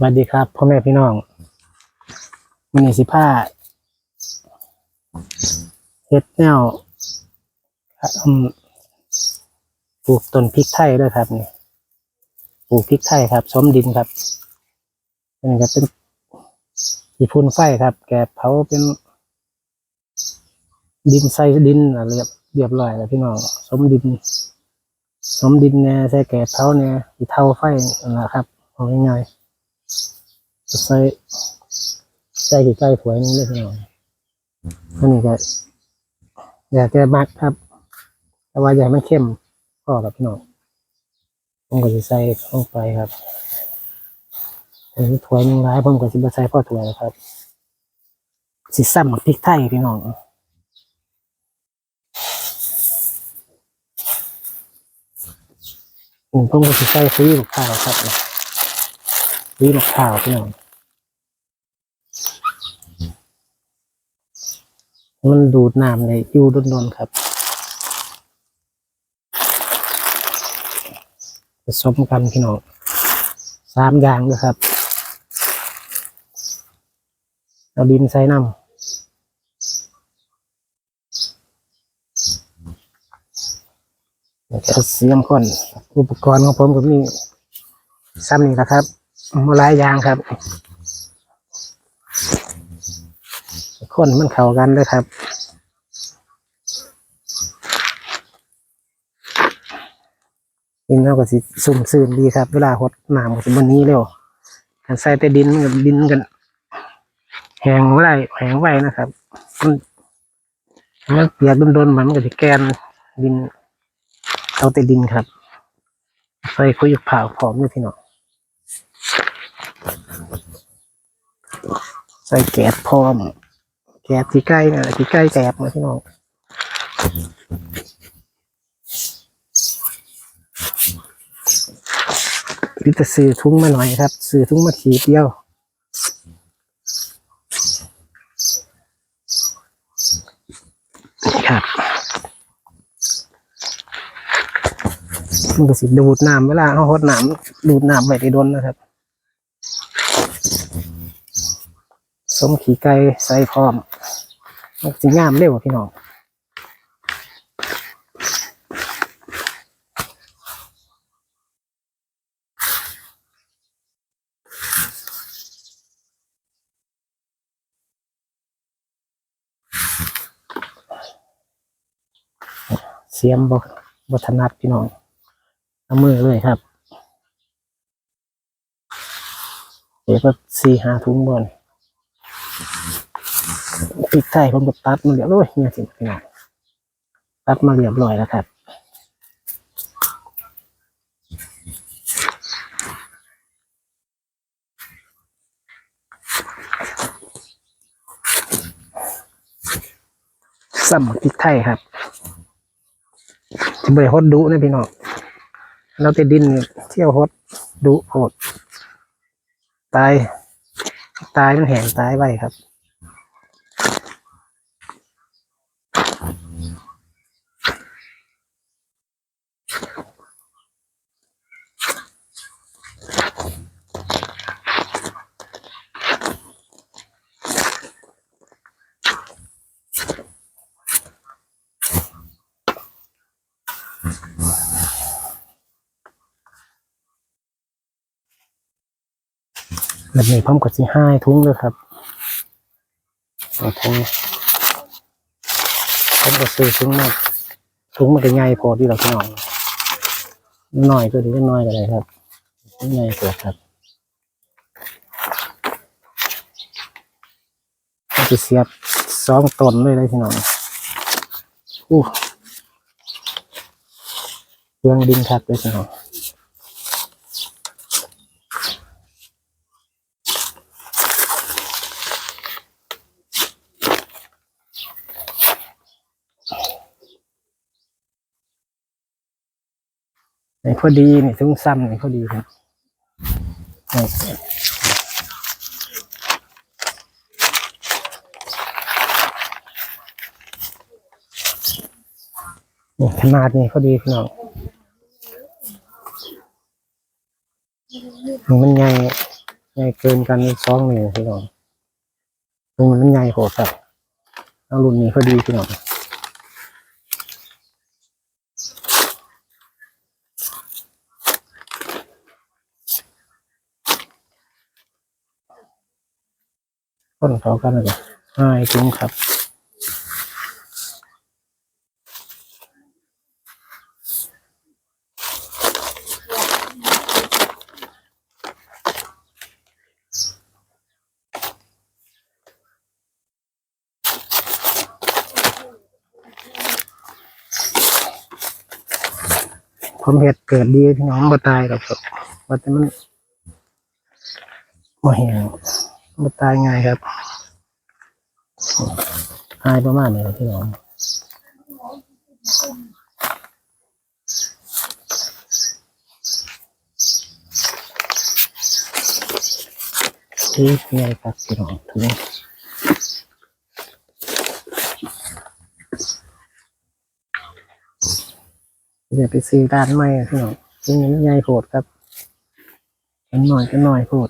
สวัสดีครับพ่อแม่พี่น้องมันนี่สิผ้าเฮ็ดแนวปลูกต้นพริกไทยด้วยครับนี่ปลูกพริกไทยครับซ้อมดินครับนนี้ครับเป็นทีพุ่นไฟครับ แกะเผาเป็น ดินใส่ดินอะเรียบเรียบร้อยแล้วพี่น้องสมดินสมดินเนี่ยใส่แกะเผาเนี่ยดีเท่าไฟนั่นะครับเอาง่ายๆ ใส่ใส่กี่ใกล้ถวยหนึงได้พี่น้องอันนี้ก็อยากจะมักครับ แต่ว่าอย่าให้มันเข้มพอกับพี่น้องผมก็จะใส่ลงไปครับอันนี้ถวยหนึงร้ายผมก็จะมาใส่พ่อถวยนะครับสิซ้ำกับพริกไทยพี่น้องอืมผมก็จะใส่ฟรีลูกข้าวครับ ฟรีลูกข้าวพี่น้องมันดูดน้ำในอยู่ดนๆครับผสมกันพี่น้องสามอย่างนะครับเอาดินใส่น้ำแล้วก็เสียมข้นอุปกรณ์ของผมก็มีซ้ำนี่แหละครับ หลายอย่างครับคนมันเข้ากันเลยครับดินเราก็สิสุ่มซื่นดีครับ เวลาหดน้ำก็สิมันนี้เร็วการใส่แต่ดินกับดินกันแหงไว้แหงไว้นะครับมันมันเปียกโดนๆมันก็จะแกนดินเอาแต่ดินครับ ใส่คุยผ่าผอมด้วยพี่น้อง ใส่แก๊สพร้อม แกบที่ใกล้นะที่ใกล้แกบนะพี่น้องพี่จะซื้อทุ้งมาหน่อยครับ ซื้อทุ้งมาขีดเดียวครับมันก็สิดูดน้ำเวลาเขาหดน้ำดูดน้ำไว้ที่โดนนะครับ สมขี่ไก่ใส่พร้อมมันสิงามเร็วพี่น้องเสียมบกบถนัดพี่น้องเอามือเลยครับ เดี๋ยวก็สี่หาถุงบอน พริกไทยผมก็ตัดมาเรียบร้อยเนี่ยสิพี่น้องตัดมาเรียบร้อยแล้วครับสัมพริกไทยครับจะบริฮดดุนะพี่น้องเราแต่ดินเที่ยวฮดดุโหดตาย ตายมันแห้งตายไว้ครับ แบบนี้พร้อมกับสีห้าทุ้งเลยครับเอาทุ้งผมก็ซื้อทุ้งมากทุ้งมันก็ใหญ่พอที่เราจะนอนน้อยก็ดีก็น้อยก็ได้ครับใหญ่กว่าครับจะเสียบสองตนเลยเลยพี่น้องอู้เรื่องดินครับเลยพี่น้อง นี่พอดีนี่ทุ่งซ้ำนี่พอดีครับนี่ขนาดนี่พอดีพี่น้องมันใหญ่ใหญ่เกินกันสองนี่พี่น้องตรงมันใหญ่โหดครับเอารุ่นนี้พอดีพี่น้อง ต้นเขากันเลยง่ายจริงครับผมเห็ดเกิดดีพี่น้องมาตายกับครับว่าแต่มันมาแหง มาตายง่ายครับตายประมาณนี้ครับพี่น้องที่ง่ายครับพี่น้องถึงอย่าไปซื้อด้านไม่พี่น้องที่นี่มันใหญ่โพดครับกันหน่อยกันหน่อยโพด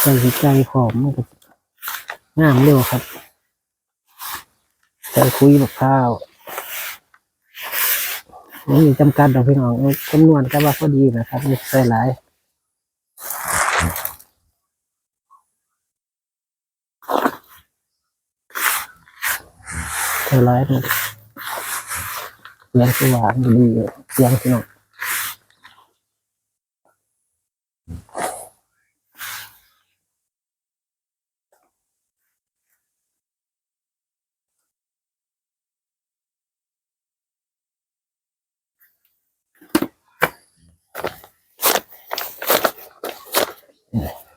ใส่ใจขอมมันก็งามเร็วครับใส่คุยแบบข้าวไม่มีจำกัดดอกพี่น้องจำนวนก็ว่าพอดีนะครับไม่ใส่หลายใส่หลายมันเสียงสว่างดีเสียงพี่น้อง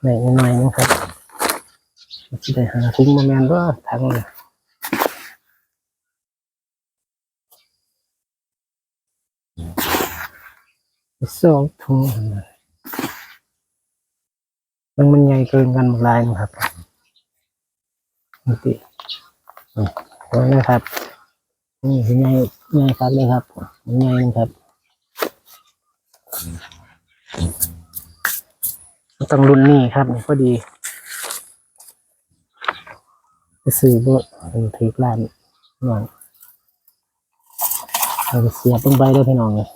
ไหนยังไงนะครับจะได้หาถุงมาแมนว่าทั้งเลยสองถุงมันมันใหญ่เกินกันหมดลายนะครับนี่ตินี่นะครับ นี่คือใหญ่ใหญ่ครับเลยครับใหญ่นะครับ ต้องรุ่นนี้ครับนี่พอดีไปซื้อรถเป็นถือร้านหน่อยเราเสียบลงไปด้วยพี่น้องเลย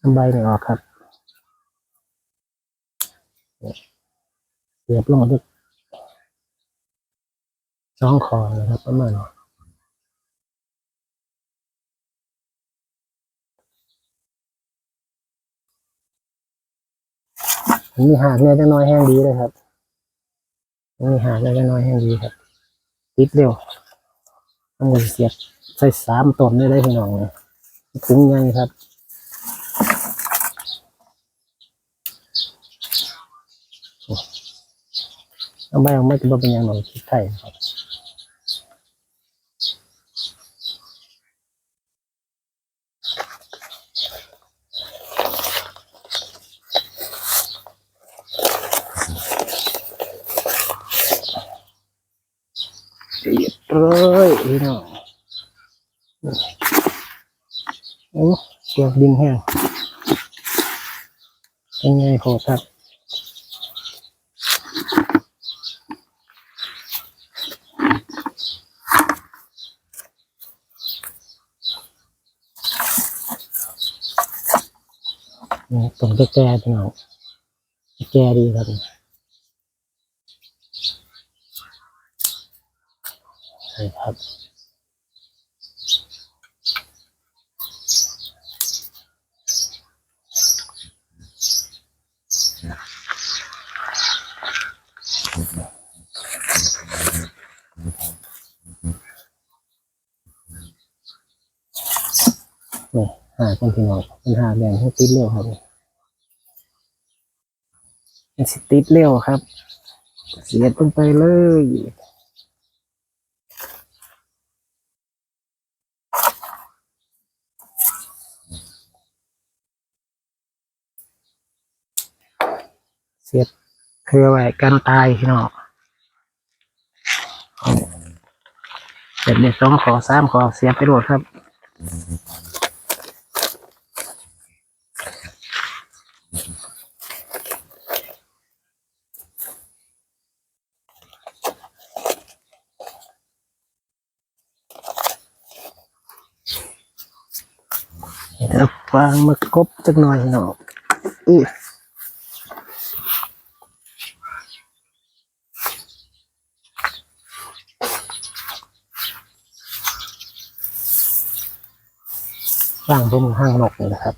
ลงใบนี่ออกครับเสียบลงด้วยช่องคอนะครับประมาณนี้ มีหากเนี่ยจะน้อยแห้งดีเลยครับมีหากเนี่ยจะน้อยแห้งดีครับ ติดเร็วต้องเสียบใส่สามต้นได้ได้พี่น้องเลยถึงยังครับเอาไม่เอาไม่จะเป็นอยังหน่อยคิดไทยครับเรียบร้ยพี่น้องโอ้เกียกดินแห้งเป็นไงโหดครับนี่ผมจะแก้พี่น้องแก้ดีครับใช่ครับนี่หาคนพี่น้องเป็นหาแบ่งให้ติดเร็วครับเป็นสติดเร็วครับ เสียดลงไปเลย เสียดเพื่อไว้กันตายพี่น้องเสร็จเลยสองขอสามขอเสียบไปโหลดครับวฟางมากบจักหน่อยเนาะ อื้อล่างผมห้างนกนี่นะครับ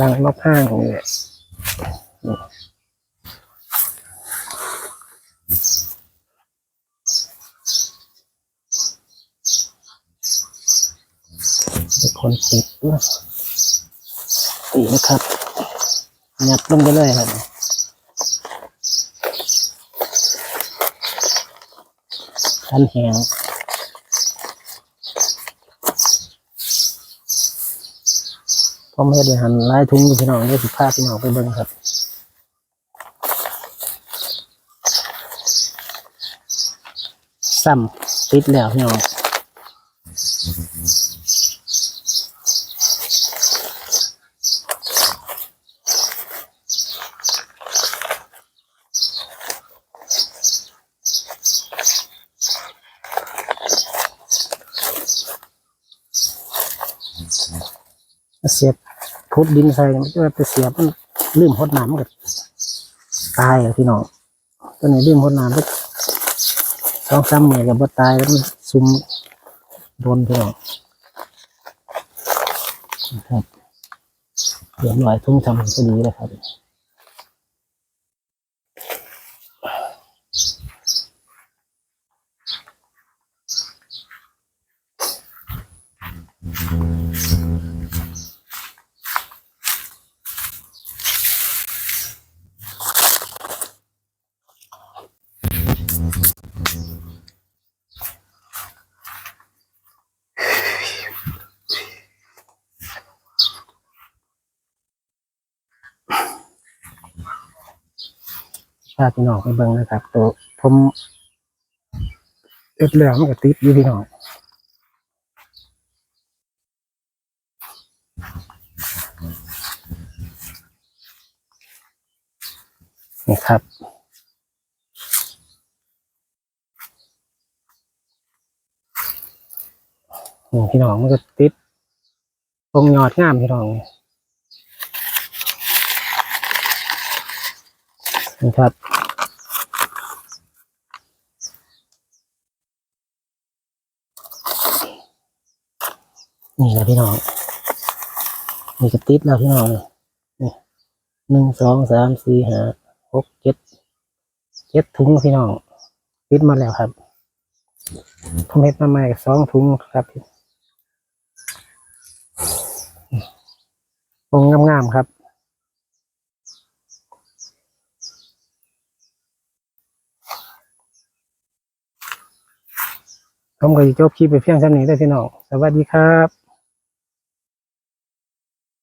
ล่างนกห้างนี่แหละเป็นคนปิดนะตีนะครับหยัดลงไปเลยครับทันแหง ผมเฮ็ดให้หันหลายถุงอยู่พี่น้องเดี๋ยวสิพาพี่น้องไปเบิ่งครับซ้ำติดแล้วพี่น้องเสียบ พุดดินใส่มันจะไปเสียบมันลืมหดน้ำมันก็ตายพี่น้องตัวนี้ลืมหดน้ำก็สองสามเมือกับบ่ตายแล้วมันซุ่มโดนพี่น้องครับเดี๋ยวหน่อยทุ่งทำพอดีแล้วครับ พาพี่น้องไปเบิ่งนะครับ ตัวผมเอ็ดแล้วมันก็ติดอยู่พี่น้องนี่ครับพี่น้องมันก็ติดตรงยอดงามพี่น้องนี่ ครับ นี่แหละพี่น้องนี่ก็ติดแล้วพี่น้องนี่หนึ่งสองสามสี่ห้าหกเจ็ดเจ็ดถุงพี่น้องติดมาแล้วครับผมเฮ็ดมาใหม่สองถุงครับตรงงามๆครับ ผมก็จะจบคลิปไปเพียงเท่านี้ได้พี่น้อง สวัสดีครับ